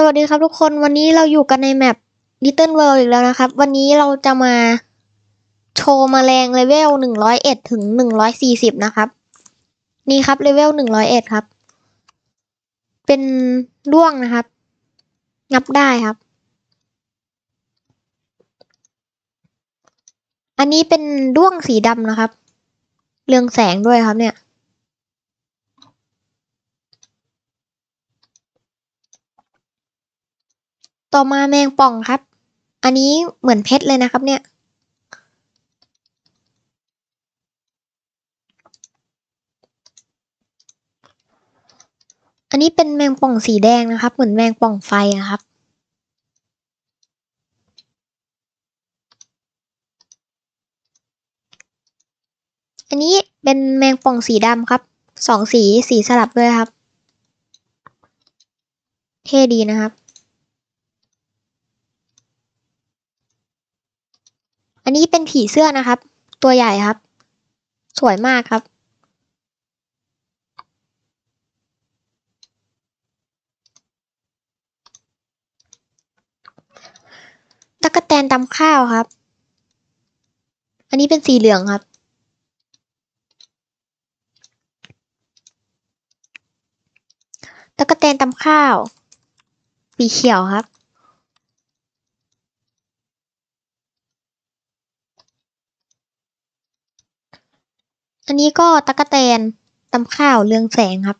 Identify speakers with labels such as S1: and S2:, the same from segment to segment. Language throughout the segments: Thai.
S1: สวัสดีครับทุกคนวันนี้เราอยู่กันในแมป Little World อีกแล้วนะครับ วันนี้เราจะมาโชว์มแมลงเลเวลหนึ่งร้อยเอ็ดถึงหนึ่งร้อยสี่สิบนะครับ นี่ครับเลเวลหนึ่งร้อยเอ็ดครับ เป็นด้วงนะครับ งับได้ครับ อันนี้เป็นด้วงสีดำนะครับ เรืองแสงด้วยครับเนี่ย ต่อมาแมงป่องครับ อันนี้เหมือนเพชรเลยนะครับ เนี่ยอันนี้เป็นแมงป่องสีแดงนะครับ เหมือนแมงป่องไฟนะครับ อันนี้เป็นแมงป่องสีดำครับ สองสีสีสลับด้วยครับ เท่ดีนะครับ อันนี้เป็นผีเสื้อนะครับ ตัวใหญ่ครับ สวยมากครับ ตะกะแตนตำข้าวครับ อันนี้เป็นสีเหลืองครับตะกะแตนตำข้าว สีเขียวครับ อันนี้ก็ตะกะแตนตำข้าวเรืองแสงครับ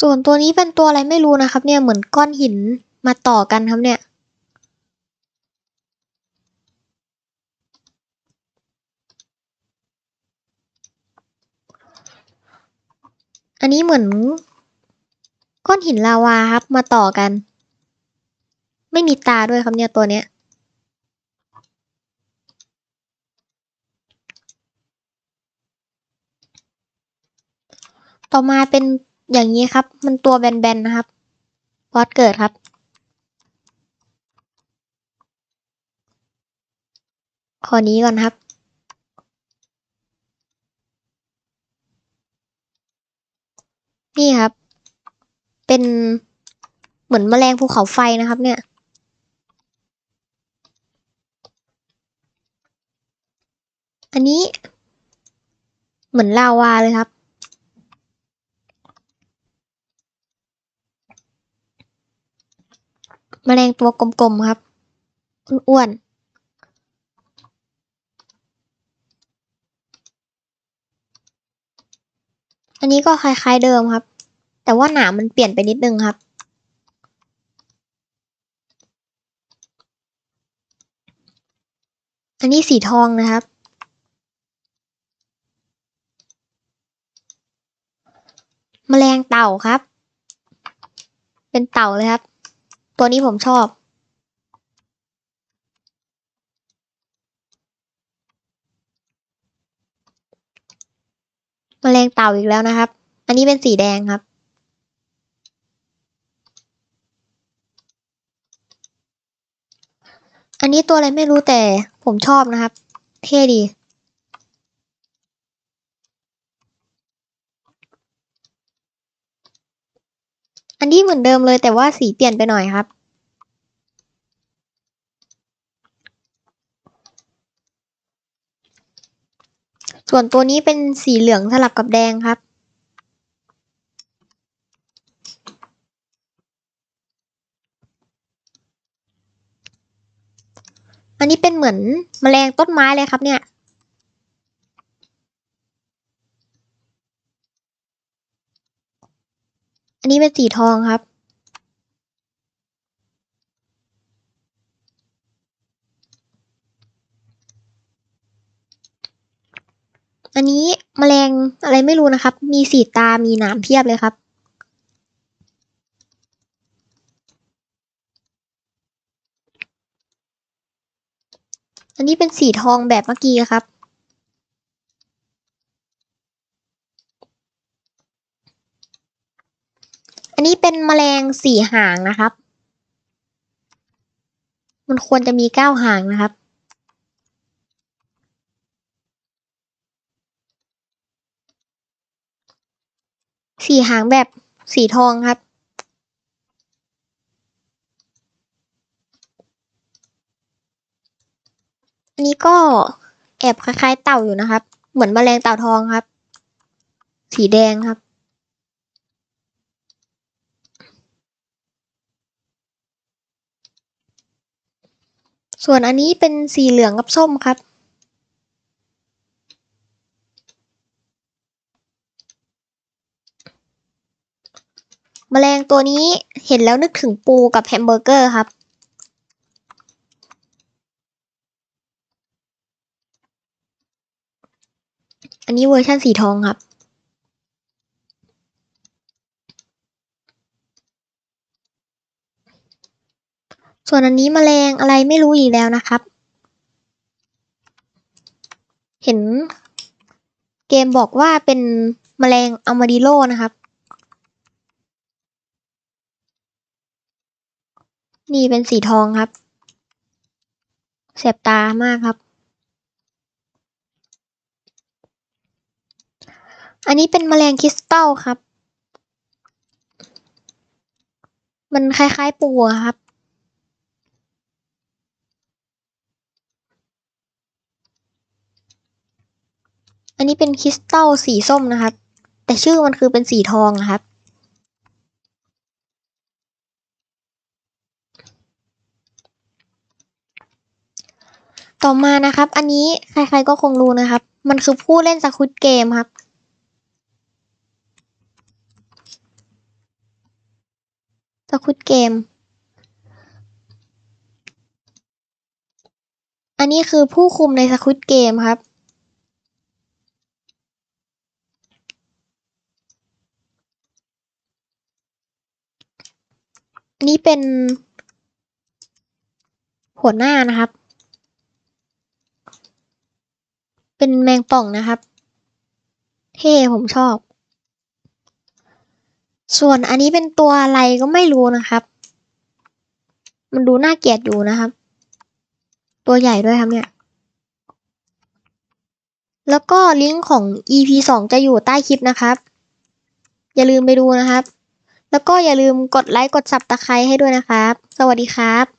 S1: ส่วนตัวนี้เป็นตัวอะไรไม่รู้นะครับ เนี่ยเหมือนก้อนหินมาต่อกันครับเนี่ยอันนี้เหมือนก้อนหินลาวาครับมาต่อกัน ไม่มีตาด้วยครับเนี่ยตัวเนี้ยต่อมาเป็นอย่างนี้ครับ มันตัวแบนๆนะครับบอสเกิดครับขอนี้ก่อนครับ นี่ครับ เป็นเหมือนแมลงภูเขาไฟนะครับเนี่ย อันนี้ เหมือนลาวาเลยครับ แมลงตัวกลมๆครับอ้วนอันนี้ก็คล้ายๆเดิมครับ แต่ว่าหนามมันเปลี่ยนไปนิดนึงครับ อันนี้สีทองนะครับ แมลงเต่าครับ เป็นเต่าเลยครับ ตัวนี้ผมชอบแมลงเต่าอีกแล้วนะครับ อันนี้เป็นสีแดงครับ อันนี้ตัวอะไรไม่รู้แต่ผมชอบนะครับ เท่ดี อันนี้เหมือนเดิมเลยแต่ว่าสีเปลี่ยนไปหน่อยครับ ส่วนตัวนี้เป็นสีเหลืองสลับกับแดงครับ อันนี้เป็นเหมือนแมลงต้นไม้เลยครับเนี่ย อั นนี้เป็นสีทองครับ อันนี้แมลงอะไรไม่รู้นะครับ มีสีตา มีหนามเพียบเลยครับ อันนี้เป็นสีทองแบบเมื่อกี้ครับ เป็นแมลงสี่หางนะครับ มันควรจะมีเก้าหางนะครับ สี่หางแบบสีทองครับอันนี้ก็แอบคล้ายๆเต่าอยู่นะครับ เหมือนแมลงเต่าทองครับ สีแดงครับ ส่วนอันนี้เป็นสีเหลืองกับส้มครับ แมลงตัวนี้เห็นแล้วนึกถึงปูกับแฮมเบอร์เกอร์ครับ อันนี้เวอร์ชันสีทองครับ ส่วนอันนี้แมลงอะไรไม่รู้อีกแล้วนะครับ เห็นเกมบอกว่าเป็นแมลงอัลมาดิโลนะครับ นี่เป็นสีทองครับแสบตามากครับ อันนี้เป็นแมลงคริสตัลครับ มันคล้ายๆปูครับ อันนี้เป็นคริสตัลสีส้มนะครับ แต่ชื่อมันคือเป็นสีทองนะครับ ต่อมานะครับ อันนี้ใครๆก็คงรู้นะครับ มันคือผู้เล่นสควิตเกมครับสควิตเกม อันนี้คือผู้คุมในสควิตเกมครับ นนี้เป็นหัวหน้านะครับ เป็นแมงป่องนะครับ เท่ผมชอบ ส่วนอันนี้เป็นตัวอะไรก็ไม่รู้นะครับ มันดูน่าเกลียดอยู่นะครับ ตัวใหญ่ด้วยครับเนี่ย แล้วก็ลิงก์ของ EP สองจะอยู่ใต้คลิปนะครับ อย่าลืมไปดูนะครับ แล้วก็อย่าลืมกดไลค์กด Subscribe ให้ด้วยนะครับ สวัสดีครับ